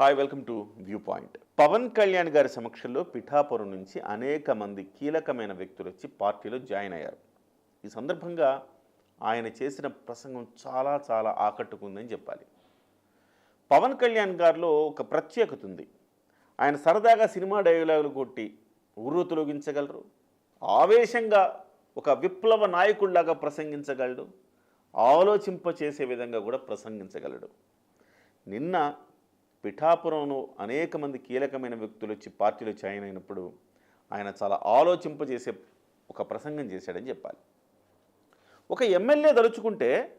Hi welcome to view point Pawan Kalyan గారి సమక్షంలో పిఠాపురం నుంచి అనేక మంది కీలకమైన వ్యక్తులు వచ్చి పార్టీలో జాయిన్ అయ్యారు. ఈ సందర్భంగా ఆయన చేసిన ప్రసంగం చాలా చాలా ఆకట్టుకుందని చెప్పాలి. పవన్ కళ్యాణ్ గారిలో ఒక ప్రత్యేకత ఉంది. ఆయన సరదాగా సినిమా డైలాగులు కొట్టి ఊరు తొలగించగలరు ఆవేశంగా ఒక విప్లవ నాయకుడిలాగా ప్రసంగించగలడు ఆలోచింప చేసే విధంగా కూడా ప్రసంగించగలడు. నిన్న పిఠాపురంలో అనేక మంది కీలకమైన వ్యక్తులు వచ్చి పార్టీలో జాయిన్ అయినప్పుడు ఆయన చాలా ఆలోచింపజేసే ఒక ప్రసంగం చేశాడని చెప్పాలి. ఒక ఎమ్మెల్యే దలుచుకుంటే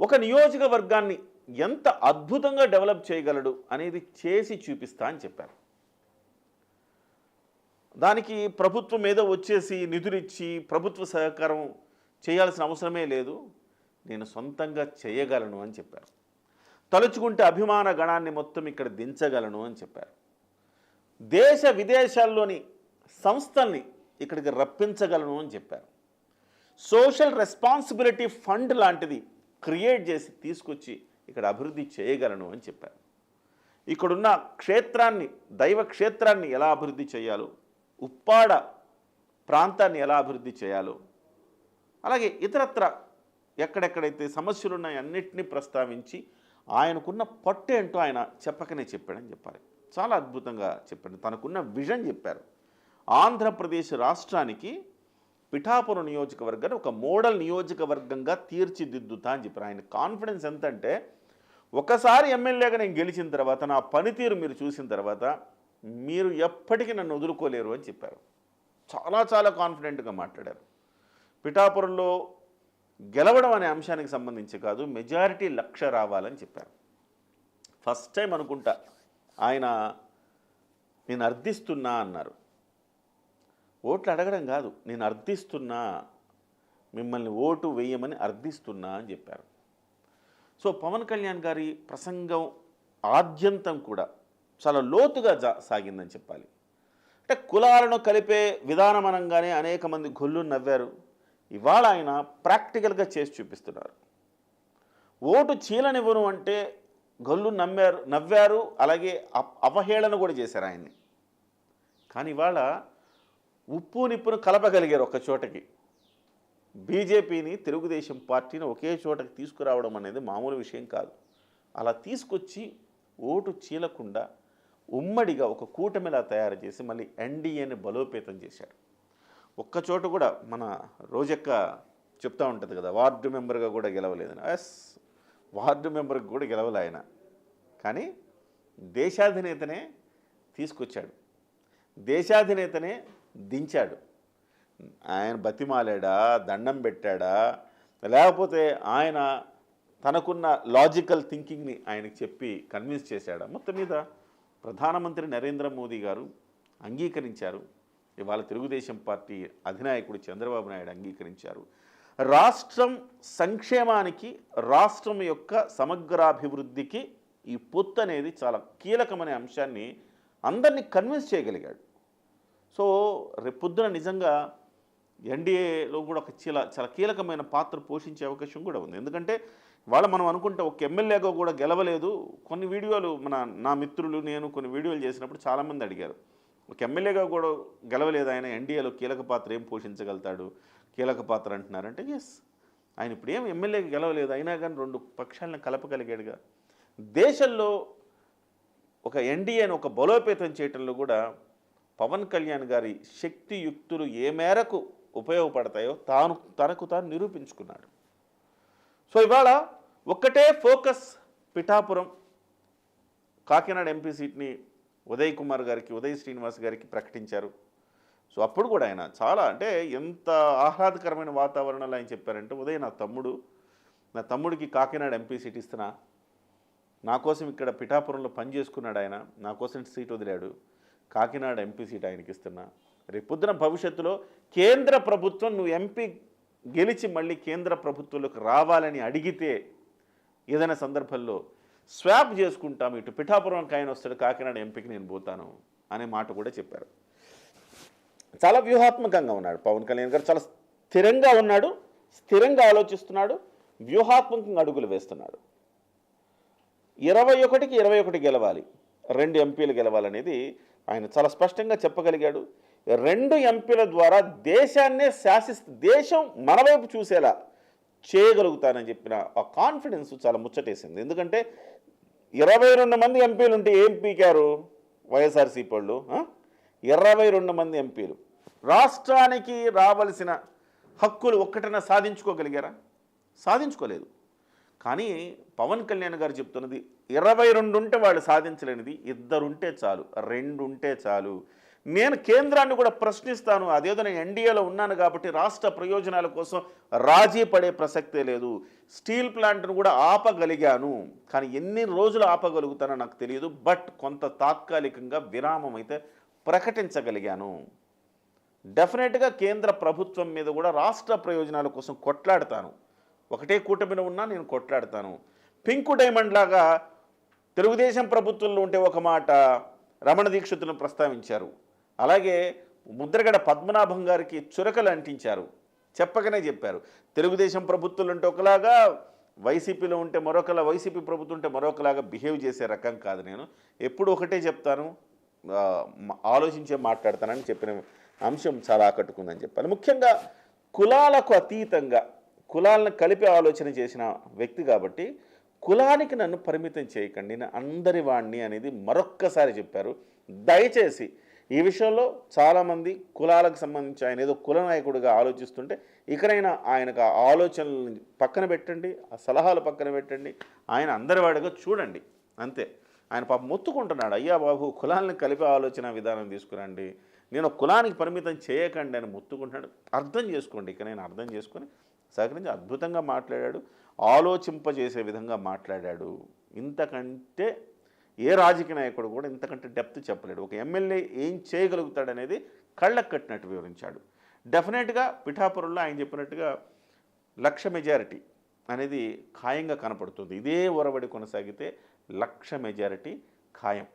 ఒక నియోజకవర్గాన్ని ఎంత అద్భుతంగా డెవలప్ చేయగలడు అనేది చేసి చూపిస్తా అని చెప్పారు. దానికి ప్రభుత్వం మీద వచ్చేసి నిధులిచ్చి ప్రభుత్వ సహకారం చేయాల్సిన అవసరమే లేదు. నేను సొంతంగా చేయగలను అని చెప్పారు. తలుచుకుంటే అభిమాన గణాన్ని మొత్తం ఇక్కడ దించగలను అని చెప్పారు. దేశ విదేశాల్లోని సంస్థల్ని ఇక్కడికి రప్పించగలను అని చెప్పారు. సోషల్ రెస్పాన్సిబిలిటీ ఫండ్ లాంటిది క్రియేట్ చేసి తీసుకొచ్చి ఇక్కడ అభివృద్ధి చేయగలను అని చెప్పారు. ఇక్కడున్న క్షేత్రాన్ని దైవ క్షేత్రాన్ని ఎలా అభివృద్ధి చేయాలో ఉప్పాడ ప్రాంతాన్ని ఎలా అభివృద్ధి చేయాలో అలాగే ఇతరత్ర ఎక్కడెక్కడైతే సమస్యలు ఉన్నాయో ప్రస్తావించి ఆయనకున్న పట్టు ఏంటో ఆయన చెప్పకనే చెప్పాడని చెప్పాలి. చాలా అద్భుతంగా చెప్పాడు. తనకున్న విజన్ చెప్పారు. ఆంధ్రప్రదేశ్ రాష్ట్రానికి పిఠాపురం నియోజకవర్గాన్ని ఒక మోడల్ నియోజకవర్గంగా తీర్చిదిద్దుతా అని చెప్పారు. ఆయన కాన్ఫిడెన్స్ ఎంతంటే ఒకసారి ఎమ్మెల్యేగా నేను గెలిచిన తర్వాత నా పనితీరు మీరు చూసిన తర్వాత మీరు ఎప్పటికీ నన్ను వదులుకోలేరు అని చెప్పారు. చాలా చాలా కాన్ఫిడెంట్గా మాట్లాడారు. పిఠాపురంలో గెలవడం అనే అంశానికి సంబంధించి కాదు మెజారిటీ లక్ష రావాలని చెప్పారు. ఫస్ట్ టైం అనుకుంటా ఆయన నేను అర్థిస్తున్నా అన్నారు. ఓట్లు అడగడం కాదు నేను అర్థిస్తున్నా మిమ్మల్ని ఓటు వేయమని అర్థిస్తున్నా అని చెప్పారు. సో పవన్ కళ్యాణ్ గారి ప్రసంగం ఆద్యంతం కూడా చాలా లోతుగా జా సాగిందని చెప్పాలి. అంటే కులాలను కలిపే విధానం అనేక మంది గొల్లు నవ్వారు. ఇవాళ ఆయన ప్రాక్టికల్గా చేసి చూపిస్తున్నారు. ఓటు చీలనివ్వను అంటే గల్లు నమ్మారు నవ్వారు అలాగే అప్- అవహేళన కూడా చేశారు ఆయన్ని. కానీ ఇవాళ ఉప్పు నిప్పును కలపగలిగారు ఒక చోటకి. బీజేపీని తెలుగుదేశం పార్టీని ఒకే చోటకి తీసుకురావడం అనేది మామూలు విషయం కాదు. అలా తీసుకొచ్చి ఓటు చీలకుండా ఉమ్మడిగా ఒక కూటమిలా తయారు చేసి మళ్ళీ ఎన్డీఏని బలోపేతం చేశారు. ఒక్క చోట కూడా మన రోజక్క చెప్తా ఉంటుంది కదా వార్డు మెంబర్గా కూడా గెలవలేదని. ఎస్ వార్డు మెంబర్కి కూడా గెలవలే ఆయన. కానీ దేశాధినేతనే తీసుకొచ్చాడు. దేశాధినేతనే దించాడు. ఆయన బతిమాలాడా దండం పెట్టాడా లేకపోతే ఆయన తనకున్న లాజికల్ థింకింగ్ని ఆయనకి చెప్పి కన్విన్స్ చేశాడా? మొత్తం మీద ప్రధానమంత్రి నరేంద్ర మోదీ గారు అంగీకరించారు. ఇవాళ తెలుగుదేశం పార్టీ అధినాయకుడు చంద్రబాబు నాయుడు అంగీకరించారు. రాష్ట్రం సంక్షేమానికి రాష్ట్రం యొక్క సమగ్రాభివృద్ధికి ఈ పొత్తు అనేది చాలా కీలకమనే అంశాన్ని అందరినీ కన్విన్స్ చేయగలిగాడు. సో రేపు పొద్దున నిజంగా ఎన్డీఏలో కూడా ఒక చాలా చాలా కీలకమైన పాత్ర పోషించే అవకాశం కూడా ఉంది. ఎందుకంటే వాళ్ళ మనం అనుకుంటే ఒక ఎమ్మెల్యేగా కూడా గెలవలేదు. కొన్ని వీడియోలు మన నా మిత్రులు నేను కొన్ని వీడియోలు చేసినప్పుడు చాలామంది అడిగారు. ఒక ఎమ్మెల్యేగా కూడా గెలవలేదు ఆయన. ఎన్డీఏలో కీలక పాత్ర ఏం పోషించగలుగుతాడు? కీలక పాత్ర అంటున్నారంటే ఎస్ ఆయన ఇప్పుడు ఏం ఎమ్మెల్యేగా గెలవలేదు. అయినా కానీ రెండు పక్షాలను కలపగలిగాడుగా. దేశంలో ఒక ఎన్డీఏను ఒక బలోపేతం చేయటంలో కూడా పవన్ కళ్యాణ్ గారి శక్తియుక్తులు ఏ మేరకు ఉపయోగపడతాయో తాను తనకు తాను నిరూపించుకున్నాడు. సో ఇవాళ ఒక్కటే ఫోకస్ పిఠాపురం కాకినాడ ఎంపీ సీట్ని ఉదయ్ కుమార్ గారికి ఉదయ్ శ్రీనివాస్ గారికి ప్రకటించారు. సో అప్పుడు కూడా ఆయన చాలా అంటే ఎంత ఆహ్లాదకరమైన వాతావరణంలో ఆయన చెప్పారంటే ఉదయ్ నా తమ్ముడు నా తమ్ముడికి కాకినాడ ఎంపీ సీట్ ఇస్తున్నా. నా కోసం ఇక్కడ పిఠాపురంలో పని చేసుకున్నాడు ఆయన. నా కోసం సీట్ వదిలాడు. కాకినాడ ఎంపీ సీట్ ఆయనకి ఇస్తున్నా. రేపు పొద్దున భవిష్యత్తులో కేంద్ర ప్రభుత్వం నువ్వు ఎంపీ గెలిచి మళ్ళీ కేంద్ర ప్రభుత్వంలోకి రావాలని అడిగితే ఏదైనా సందర్భంలో స్వాప్ చేసుకుంటాం ఇటు పిఠాపురంకి ఆయన వస్తాడు కాకినాడ ఎంపీకి నేను పోతాను అనే మాట కూడా చెప్పారు. చాలా వ్యూహాత్మకంగా ఉన్నాడు పవన్ కళ్యాణ్ గారు చాలా స్థిరంగా ఉన్నాడు స్థిరంగా ఆలోచిస్తున్నాడు వ్యూహాత్మకంగా అడుగులు వేస్తున్నాడు. ఇరవై ఒకటికి ఇరవై ఒకటి గెలవాలి రెండు ఎంపీలు గెలవాలనేది ఆయన చాలా స్పష్టంగా చెప్పగలిగాడు. రెండు ఎంపీల ద్వారా దేశాన్నే శాసిస్తూ దేశం మనవైపు చూసేలా చేయగలుగుతానని చెప్పిన ఆ కాన్ఫిడెన్స్ చాలా ముచ్చటేసింది. ఎందుకంటే ఇరవై రెండు మంది ఎంపీలు ఉంటే ఏం పీకారు వైఎస్ఆర్సీపీ వాళ్ళు ఇరవై రెండు మంది ఎంపీలు. రాష్ట్రానికి రావలసిన హక్కులు ఒక్కటైనా సాధించుకోగలిగారా? సాధించుకోలేదు. కానీ పవన్ కళ్యాణ్ గారు చెప్తున్నది ఇరవై రెండు ఉంటే వాళ్ళు సాధించలేనిది ఇద్దరుంటే చాలు రెండు ఉంటే చాలు. నేను కేంద్రాన్ని కూడా ప్రశ్నిస్తాను. అదేదో నేను ఎన్డీఏలో ఉన్నాను కాబట్టి రాష్ట్ర ప్రయోజనాల కోసం రాజీ పడే ప్రసక్తే లేదు. స్టీల్ ప్లాంట్ను కూడా ఆపగలిగాను. కానీ ఎన్ని రోజులు ఆపగలుగుతానో నాకు తెలియదు. బట్ కొంత తాత్కాలికంగా విరామం అయితే ప్రకటించగలిగాను. డెఫినెట్గా కేంద్ర ప్రభుత్వం మీద కూడా రాష్ట్ర ప్రయోజనాల కోసం కొట్లాడతాను. ఒకటే కూటమిలో ఉన్నా నేను కొట్లాడతాను. పింకు డైమండ్ లాగా తెలుగుదేశం ప్రభుత్వంలో ఉంటే ఒక మాట రమణ దీక్షితులను ప్రస్తావించారు. అలాగే ముద్రగడ పద్మనాభం గారికి చురకలు అంటించారు. చెప్పకనే చెప్పారు. తెలుగుదేశం ప్రభుత్వాలు ఉంటే ఒకలాగా వైసీపీలో ఉంటే మరొకలా వైసీపీ ప్రభుత్వం ఉంటే మరొకలాగా బిహేవ్ చేసే రకం కాదు నేను. ఎప్పుడు ఒకటే చెప్తాను. ఆలోచించే మాట్లాడతానని చెప్పిన అంశం చాలా ఆకట్టుకుందని చెప్పాలి. ముఖ్యంగా కులాలకు అతీతంగా కులాలను కలిపి ఆలోచన చేసిన వ్యక్తి కాబట్టి కులానికి నన్ను పరిమితం చేయకండి నేను అందరి వాణ్ణి అనేది మరొక్కసారి చెప్పారు. దయచేసి ఈ విషయంలో చాలామంది కులాలకు సంబంధించి ఆయన ఏదో కుల నాయకుడిగా ఆలోచిస్తుంటే ఇక్కడైనా ఆయనకు ఆ ఆలోచనలు పక్కన పెట్టండి ఆ సలహాలు పక్కన పెట్టండి ఆయన అందరివాడిగా చూడండి అంతే. ఆయన పాప మొత్తుకుంటున్నాడు అయ్యా బాబు కులాలను కలిపే ఆలోచన విధానం తీసుకురండి నేను కులానికి పరిమితం చేయకండి అని మొత్తుకుంటున్నాడు. అర్థం చేసుకోండి ఇక నేను అర్థం చేసుకొని సహకరించి అద్భుతంగా మాట్లాడాడు ఆలోచింపజేసే విధంగా మాట్లాడాడు. ఇంతకంటే ఏ రాజకీయ నాయకుడు కూడా ఇంతకంటే డెప్త్ చెప్పలేడు. ఒక ఎమ్మెల్యే ఏం చేయగలుగుతాడనేది కళ్ళకు కట్టినట్టు వివరించాడు. డెఫినెట్గా పిఠాపురంలో ఆయన చెప్పినట్టుగా లక్ష మెజారిటీ అనేది ఖాయంగా కనపడుతుంది. ఇదే ఒరవడి కొనసాగితే లక్ష మెజారిటీ ఖాయం.